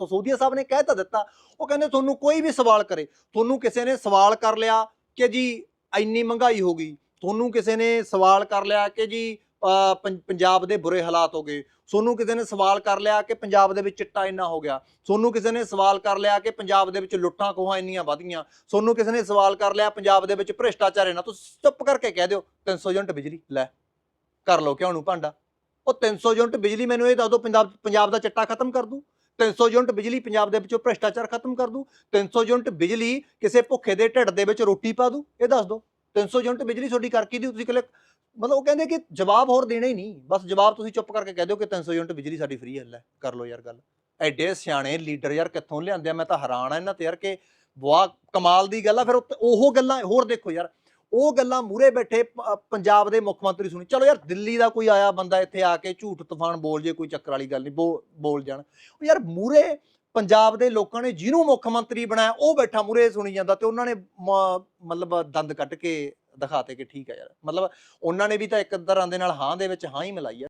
ਸਸੋਦੀਆ ਸਾਹਿਬ ਨੇ ਕਹਿ ਤਾਂ ਦਿੱਤਾ, ਉਹ ਕਹਿੰਦੇ ਤੁਹਾਨੂੰ ਕੋਈ ਵੀ ਸਵਾਲ ਕਰੇ, ਤੁਹਾਨੂੰ ਕਿਸੇ ਨੇ ਸਵਾਲ ਕਰ ਲਿਆ ਕਿ ਜੀ ਇੰਨੀ ਮਹਿੰਗਾਈ ਹੋ ਗਈ, ਤੁਹਾਨੂੰ ਕਿਸੇ ਨੇ ਸਵਾਲ ਕਰ ਲਿਆ ਕਿ ਜੀ ਪੰਜਾਬ ਦੇ ਬੁਰੇ ਹਾਲਾਤ ਹੋ ਗਏ, ਤੁਹਾਨੂੰ ਕਿਸੇ ਨੇ ਸਵਾਲ ਕਰ ਲਿਆ ਕਿ ਪੰਜਾਬ ਦੇ ਵਿੱਚ ਚਿੱਟਾ ਇੰਨਾ ਹੋ ਗਿਆ, ਤੁਹਾਨੂੰ ਕਿਸੇ ਨੇ ਸਵਾਲ ਕਰ ਲਿਆ ਕਿ ਪੰਜਾਬ ਦੇ ਵਿੱਚ ਲੁੱਟਾਂ ਖੋਹਾਂ ਇੰਨੀਆਂ ਵਧ ਗਈਆਂ ਤੁਹਾਨੂੰ ਕਿਸੇ ਨੇ ਸਵਾਲ ਕਰ ਲਿਆ ਪੰਜਾਬ ਦੇ ਵਿੱਚ ਭ੍ਰਿਸ਼ਟਾਚਾਰ ਇੰਨਾ, ਤੁਸੀਂ ਚੁੱਪ ਕਰਕੇ ਕਹਿ ਦਿਓ 300 ਯੂਨਿਟ ਬਿਜਲੀ, ਲੈ, ਕਰ ਲਓ ਕਿਉਂ ਨੂੰ ਭਾਂਡਾ, ਉਹ 300 ਯੂਨਿਟ ਬਿਜਲੀ ਮੈਨੂੰ ਇਹ ਦੱਸ ਦਿਓ, ਪੰਜਾਬ ਪੰਜਾਬ ਦਾ ਚਿੱਟਾ ਖਤਮ ਕਰ ਦੂ। 300 ਯੂਨਿਟ ਬਿਜਲੀ ਪੰਜਾਬ ਦੇ ਵਿੱਚੋਂ ਭ੍ਰਿਸ਼ਟਾਚਾਰ ਖਤਮ ਕਰ ਦੂ 300 ਯੂਨਿਟ ਬਿਜਲੀ ਕਿਸੇ ਭੁੱਖੇ ਦੇ ਢਿੱਡ ਦੇ ਵਿੱਚ ਰੋਟੀ ਪਾ ਦੂ ਇਹ ਦੱਸ ਦਿਓ। 300 ਯੂਨਿਟ ਬਿਜਲੀ ਤੁਹਾਡੀ ਕਰ ਕੀ ਦੀ ਤੁਸੀਂ ਕੱਲੇ ਮਤਲਬ ਉਹ ਕਹਿੰਦੇ ਕਿ ਜਵਾਬ ਹੋਰ ਦੇਣਾ ਹੀ ਨਹੀਂ। ਬਸ ਜਵਾਬ ਤੁਸੀਂ ਚੁੱਪ ਕਰਕੇ ਕਹਿ ਦਿਓ ਕਿ 300 ਯੂਨਿਟ ਬਿਜਲੀ ਸਾਡੀ ਫ੍ਰੀ ਹੈ ਕਰ ਲਓ ਯਾਰ ਗੱਲ। ਐਡੇ ਸਿਆਣੇ ਲੀਡਰ ਯਾਰ ਕਿੱਥੋਂ ਲਿਆਂਦੇ ਆ? ਮੈਂ ਤਾਂ ਹੈਰਾਨ ਆ ਇਹਨਾਂ ਤੇ ਯਾਰ ਕਿ ਵਾਹ ਕਮਾਲ ਦੀ ਗੱਲ ਆ, ਫਿਰ ਉੱਤੇ ਉਹ ਗੱਲਾਂ ਹੋਰ ਦੇਖੋ ਯਾਰ। ਉਹ ਗੱਲਾਂ ਮੂਰੇ ਬੈਠੇ ਪੰਜਾਬ ਦੇ ਮੁੱਖ ਮੰਤਰੀ ਸੁਣੀ। ਚਲੋ ਯਾਰ ਦਿੱਲੀ ਦਾ ਕੋਈ ਆਇਆ ਬੰਦਾ ਇੱਥੇ ਆ ਕੇ ਝੂਠ ਤੂਫਾਨ ਬੋਲ ਜੇ, ਕੋਈ ਚੱਕਰ ਵਾਲੀ ਗੱਲ ਨਹੀਂ, ਬੋ- ਬੋਲ ਜਾਣ। ਉਹ ਯਾਰ ਮੂਰੇ ਪੰਜਾਬ ਦੇ ਲੋਕਾਂ ਨੇ ਜਿਹਨੂੰ ਮੁੱਖ ਮੰਤਰੀ ਬਣਾਇਆ, ਉਹ ਬੈਠਾ ਮੂਰੇ ਸੁਣੀ ਜਾਂਦਾ ਤੇ ਉਹਨਾਂ ਨੇ ਮਤਲਬ ਦੰਦ ਕੱਢ ਕੇ ਦਿਖਾਤੇ ਕਿ ਠੀਕ ਹੈ ਯਾਰ। ਮਤਲਬ ਉਹਨਾਂ ਨੇ ਵੀ ਤਾਂ ਇੱਕ ਤਰ੍ਹਾਂ ਦੇ ਨਾਲ ਹਾਂ ਦੇ ਵਿੱਚ ਹਾਂ ਹੀ ਮਿਲਾਈ ਆ।